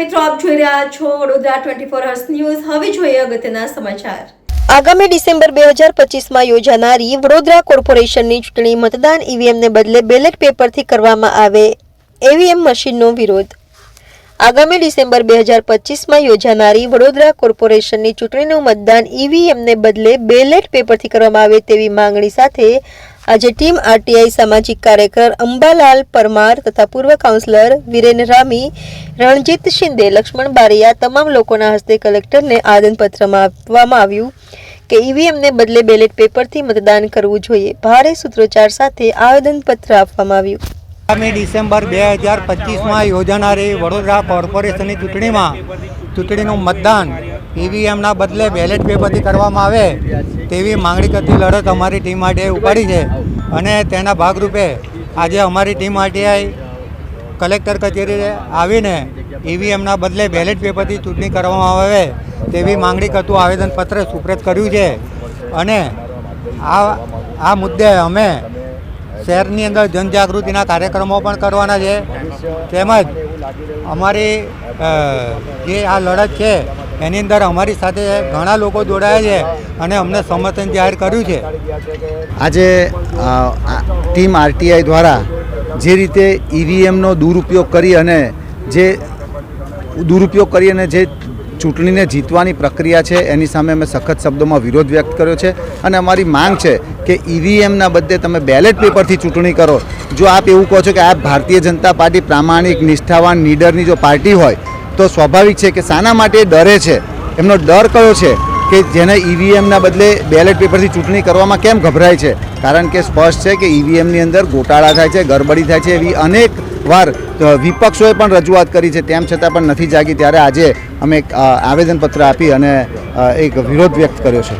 મિત્રો, આપ જોઈ રહ્યા છો Vadodara twenty four hours news હવે જોઈએ અગત્યના સમાચાર. આગામી ડિસેમ્બર બે હજાર પચીસમાં યોજાનારી વડોદરા કોર્પોરેશનની ચૂંટણી મતદાન ઈવીએમને બદલે બેલેટ પેપરથી કરવામાં આવે એવીએમ મશીનનો વિરોધ. આગામી ડિસેમ્બર બે હજાર પચીસમાં યોજાનારી વડોદરા કોર્પોરેશનની ચૂંટણીનું મતદાન ઈવીએમને બદલે બેલેટ પેપરથી કરવામાં આવે તેવી માંગણી સાથે આજે ટીમ આરટીઆઈ સામાજિક કાર્યકર અંબાલાલ પરમાર તથા પૂર્વ કાઉન્સિલર વિરેન રામી, રણજીત શિંદે, લક્ષ્મણ બારીયા તમામ લોકોના હસ્તે કલેક્ટરને આવેદનપત્રમાં આપવામાં આવ્યું કે ઈવીએમને બદલે બેલેટ પેપરથી મતદાન કરવું જોઈએ. ભારે સૂત્રોચ્ચાર સાથે આવેદનપત્ર આપવામાં આવ્યું. આગામી ડિસેમ્બર બે હજાર પચીસમાં યોજાનારી વડોદરા કોર્પોરેશનની ચૂંટણીમાં ચૂંટણીનું મતદાન ઈવીએમના બદલે બેલેટ પેપરથી કરવામાં આવે, તેવી માંગણી કરતી લડત અમારી ટીમ માટે ઉપાડી છે. અને તેના ભાગરૂપે આજે અમારી ટીમ આરટીઆઈ કલેક્ટર કચેરીએ આવીને ઈવીએમના બદલે બેલેટ પેપરથી ચૂંટણી કરવામાં આવે, તેવી માંગણી કરતું આવેદનપત્ર સુપ્રત કર્યું છે. અને આ આ મુદ્દે અમે શહેરની અંદર જનજાગૃતિના કાર્યક્રમો પણ કરવાના છે. તેમજ અમારી જે આ લડત છે એની અંદર અમારી સાથે ઘણા લોકો જોડાયા છે અને અમને સમર્થન જાહેર કર્યું છે. આજે ટીમ આરટીઆઈ દ્વારા જે રીતે ઈવીએમનો દુરુપયોગ કરી અને જે દુરુપયોગ કરી અને જે ચૂંટણીને જીતવાની પ્રક્રિયા છે, એની સામે અમે સખત શબ્દોમાં વિરોધ વ્યક્ત કર્યો છે અને અમારી માંગ છે કે ઈવીએમના બદલે તમે બેલેટ પેપરથી ચૂંટણી કરો. જો આપ એવું કહો છો કે આ ભારતીય જનતા પાર્ટી પ્રામાણિક, નિષ્ઠાવાન, નીડરની જો પાર્ટી હોય તો સ્વાભાવિક છે કે શાના માટે ડરે છે. એમનો ડર કયો છે? કે જેને ઈવીએમના બદલે બેલેટ પેપરથી ચૂંટણી કરવામાં કેમ ગભરાય છે? કારણ કે સ્પષ્ટ છે કે ઈવીએમની અંદર ગોટાળા થાય છે, ગરબડી થાય છે એવી અનેક વાર વિપક્ષોએ પણ રજૂઆત કરી છે. તેમ છતાં પણ નથી જાગી. ત્યારે આજે અમે એક આવેદનપત્ર આપી અને એક વિરોધ વ્યક્ત કર્યો છે.